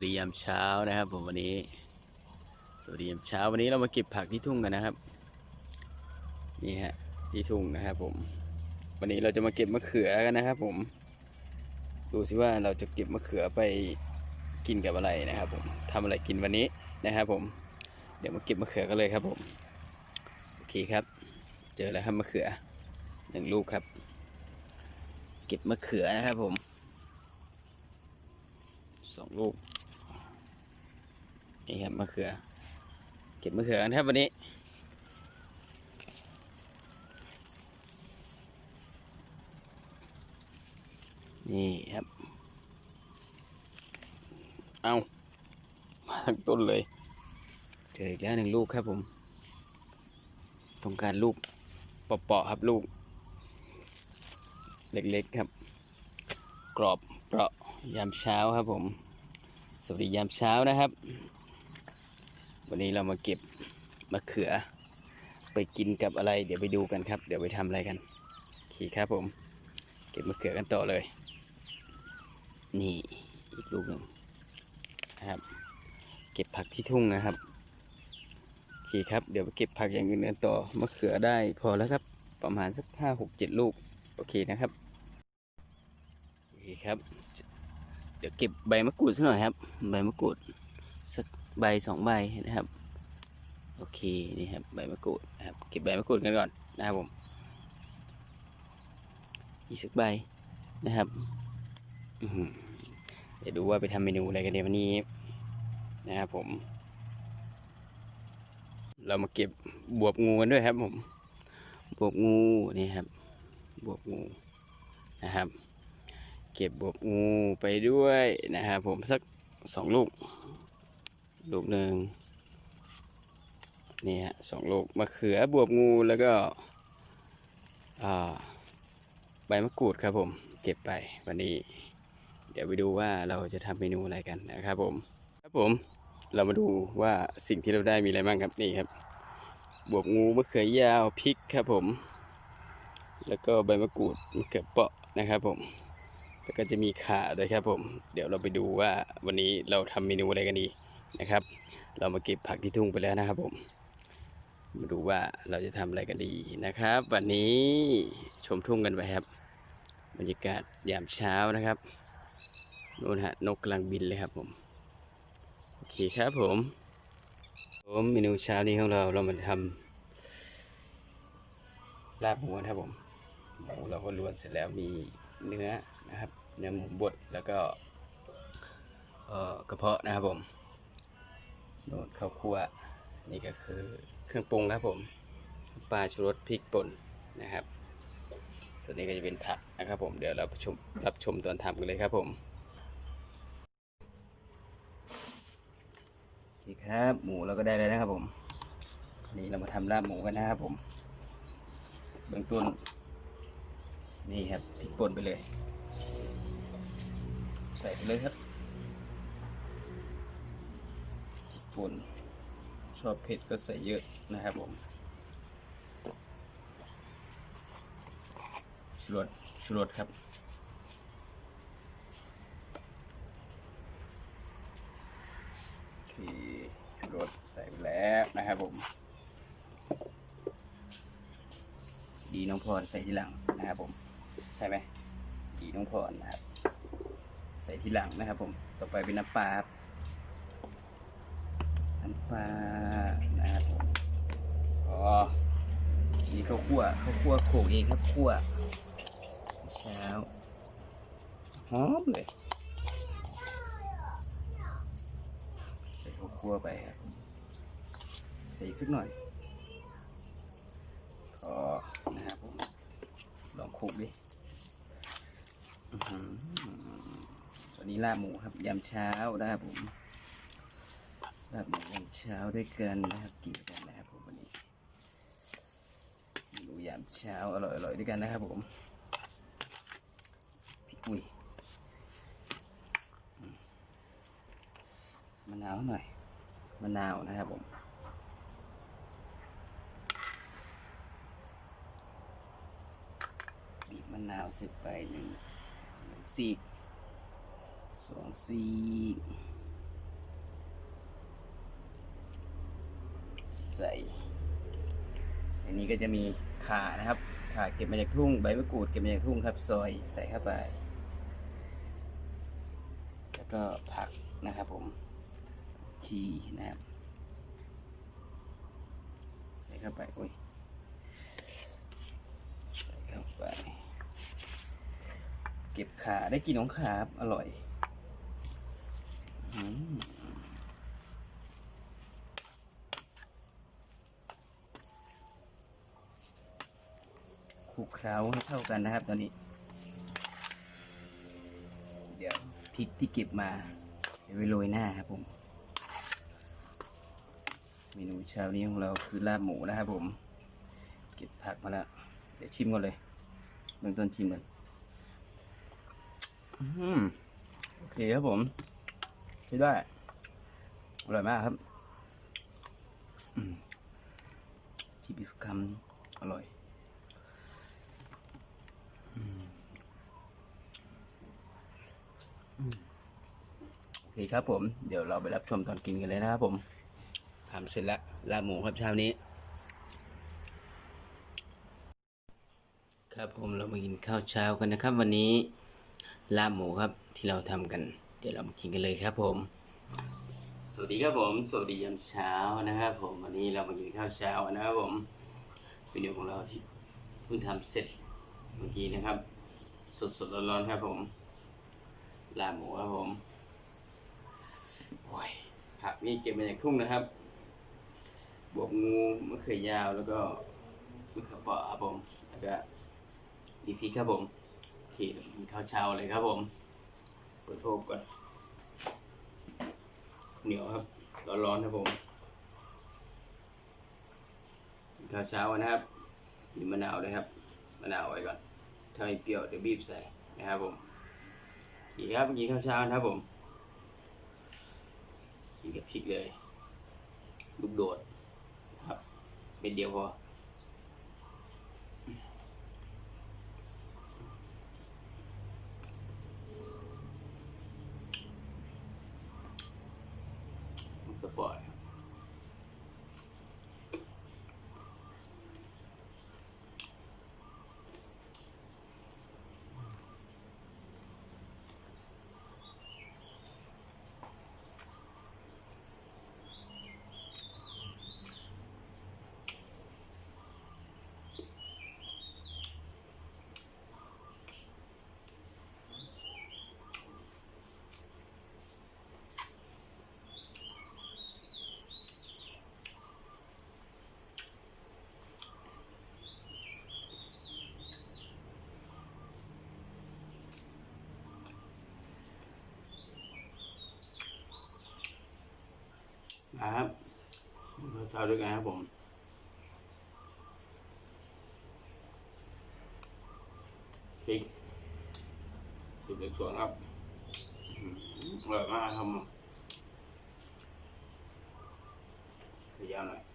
วัสดียามเช้านะครับ ผมวันนี้ สวัสดียามเช้าวันนี้เรามาเก็บผักที่ทุ่งกันนะครับ นี่ฮะที่ทุ่งนะครับ ผม วันนี้เราจะมาเก็บมะเขือกันนะครับ ผม ดูสิว่าเราจะเก็บมะเขือไปกินกับอะไรนะครับ ผมทำอะไรกินวันนี้นะครับ ผม เดี๋ยวมาเก็บมะเขือกันเลยครับ ผมโอเคครับ เจอแล้วครับมะเขือหนึ่งลูกครับ เก็บมะเขือนะครับ ผมสองลูก นี่ครับมะเขือ เก็บมะเขือกันครับวันนี้นี่ครับ เอามาทั้งต้นเลยเจออีกแล้วหนึ่งลูกครับผม ต้องการลูกเปาะๆครับลูก เล็กๆครับ กรอบเปราะยามเช้าครับผม สวัสดียามเช้านะครับ วันนี้เรามาเก็บมะเขือ ไปกินกับอะไร เดี๋ยวไปดูกันครับ เดี๋ยวไปทำอะไรกันโอเคครับผม เก็บมะเขือกันต่อเลย นี่อีกลูกหนึ่งนะครับ เก็บผักที่ทุ่งนะครับโอเคครับ เดี๋ยวไปเก็บผักอย่างอื่นกันต่อมะเขือได้พอแล้วครับ ประมาณสักห้าหกเจ็ดลูกโอเคนะครับโอเคครับ เดี๋ยวเก็บใบมะกรูดสักหน่อยครับ ใบมะกรูด สักใบสองใบนะครับ โอเคนี่ครับใบมะกรูดนะครับเก็บใบมะกรูดกันก่อนนะครับผมอีกสักใบนะครับเดี๋ยวดูว่าไปทำเมนูอะไรกันในวันนี้นะครับผม เรามาเก็บบวบงูกันด้วยครับผมบวบงูนี่ครับบวบงูนะครับ เก็บบวบงูไปด้วยนะครับผมสักสองลูก ลูกหนึ่งนี่ฮะสองลูกมะเขือบวบงูแล้วก็ใบมะกรูดครับผม เก็บไปวันนี้ เดี๋ยวไปดูว่าเราจะทำเมนูอะไรกันนะครับผม ครับผมเรามาดูว่าสิ่งที่เราได้มีอะไรบ้างครับนี่ครับ บวบงูมะเขือยาวพริกครับผม แล้วก็ใบมะกรูดมะเขือเปาะนะครับผมแล้วก็จะมีข่าด้วยครับผม เดี๋ยวเราไปดูว่าวันนี้เราทำเมนูอะไรกันดี นะครับ เรามาเก็บผักที่ทุ่งไปแล้วนะครับผมมาดูว่าเราจะทำอะไรกันดีนะครับ วันนี้ชมทุ่งกันไปครับ บรรยากาศยามเช้านะครับนู่นฮะนกกำลังบินเลยครับผมโอเคครับผม ผมเมนูเช้านี้ของเราเรามาทำลาบหมูนะครับผมหมูเราก็ลวนเสร็จแล้วมีเนื้อนะครับเนื้อหมูบดแล้วก็กระเพาะนะครับผม โนดข้าวคั่วนี่ก็คือเครื่องปรุงครับผมปลาชูรสพริกป่นนะครับ ส่วนนี้ก็จะเป็นผักนะครับผมเดี๋ยวเราชมรับชมตอนทำกันเลยครับผมนี่ครับหมูเราก็ได้แล้วนะครับผมนนี่เรามาทำลาบหมูกันนะครับผมเบื้องต้น นี่ครับพริกป่นไปเลย ใส่ไปเลยครับพริก ป่นชอบเผ็ดก็ใส่เยอะนะครับผมชูรสชูรสครับ ที่ชูรสใส่ไปแล้วนะครับผม ดีน้องพรใส่ทีหลังนะครับผม ใช่ไหมดีน้องพรนะครับ ใส่ทีหลังนะครับผม ต่อไปเป็นน้ำปลาครับ น้ำปลานะครับผมอ๋อนี่ข้าวคั่วข้าวคั่วโขกเองครับคั่วเช้าหอมเลยใส่ข้าวคั่วไปครับใส่อีกสักหน่อยพอนะครับผมลองคลุกดิอือหือวันนี้ลาบหมูครับยามเช้านะครับผม ลาบหมูยามเช้าด้วยกันนะครับกินกันนะครับผมวันนี้เมนูยามเช้าอร่อยๆด้วยกันนะครับผมอุ้ยมมะนาวหน่อยมะนาวนะครับผมบีบมะนาวสิบไปหนึ่งหนึ่งซีกสองซีก ใส่ อันนี้ก็จะมีขานะครับ ขาเก็บมาจากทุ่งใบมะกรูดเก็บมาจากทุ่งครับ ซอยใส่เข้าไป แล้วก็ผักนะครับผมชีนะครับ ใส่เข้าไปโอ้ยใส่เข้าไป เก็บขาได้กินของขาครับ อร่อย อืม ลุกเคล้าให้เข้ากันนะครับ ตอนนี้ เดี๋ยวพริกที่เก็บมา เดี๋ยวไปโรยหน้าครับผม เมนูเช้านี้ของเราคือลาบหมูนะครับผม เก็บผักมาแล้ว เดี๋ยวชิมก่อนเลยเบื้องต้นชิมก่อนอืมโอเคครับผมใช้ได้อร่อยมากครับชิมอีกสักคำอร่อยอืมอืมโอเคครับผม เดี๋ยวเราไปรับชมตอนกินกันเลยนะครับผมทำเสร็จแล้วลาบหมูครับเช้านี้ ครับผมเรามากินข้าวเช้ากันนะครับ วันนี้ลาบหมูครับที่เราทำกัน เดี๋ยวเรามากินกันเลยครับผม สวัสดีครับผม สวัสดียามเช้านะครับผมวันนี้เรามากินข้าวเช้านะครับผมวิดีโอของเราที่เพิ่งทำเสร็จเมื่อกี้นะครับสดสดๆร้อนๆครับผมลาบหมูครับผม ผักนี่เก็บมาจากทุ่งนะครับ บวกงูมะเขือยาวแล้วก็มะเขือเปราะครับผม แล้วก็มีพริกครับผมที่กินข้าวเช้าเลยครับผมเปิดโทบก่อน เหนียวครับ ร้อนๆครับผมข้าวเช้านะครับมีมะนาวด้วยครับ มะนาวไว้ก่อนถ้าไม่เปรี้ยวเดี๋ยวบีบใส่นะครับผมดีครับกินข้าวเช้านะครับผม พลิกเลย ลูกโดดครับเป็นเดียวพอ ครับข้าวเช้าด้วยกันครับผมพริกพริกเล็กส่วนครับอร่อยมากครับผมขยาวหน่อย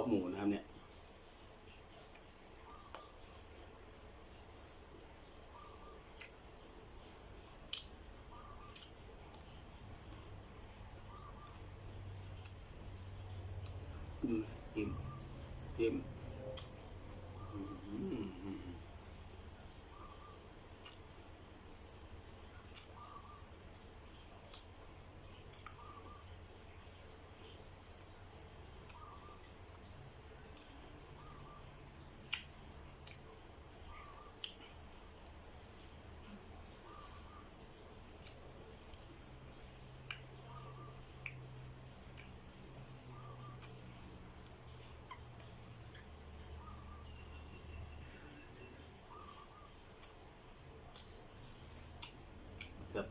ะเพาะหมูนะครับเนี่ยอืมอืม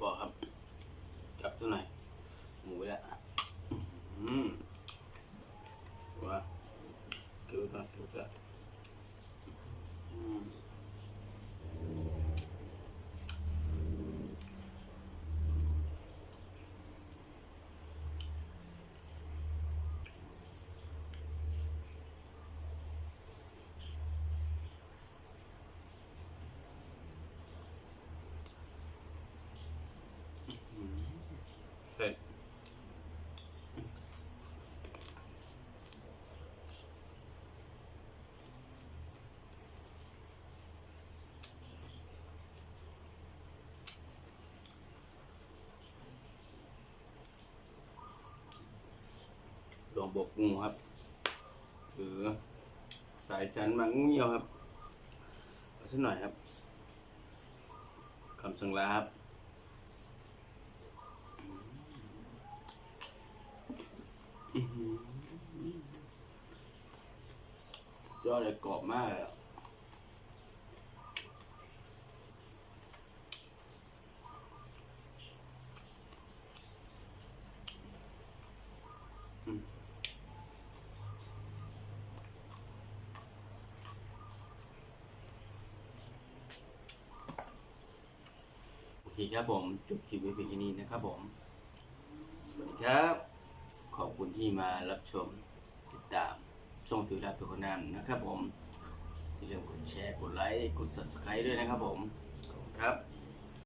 บอกครับจับตัวไหนอยหมูไปแล้วอืมว่าเกี่ยวกับเกี่ยวกับอืม ตัวบกงูครับ หรือสายชันมังเงี้ยวครับเอาสักหน่อยครับคำสังลาครับยอดเลยกรอบมากเลย ทีคครับผมจบคลิปไว้เพียงแค่นี้นะครับผม สวัสดีครับ ขอบคุณที่มารับชมติดตามช่องถือดาบตัวคนนั้นนะครับผมอย่าลืมกดแชร์กดไลค์กด subscribe ด้วยนะครับผมขอบคุณครับ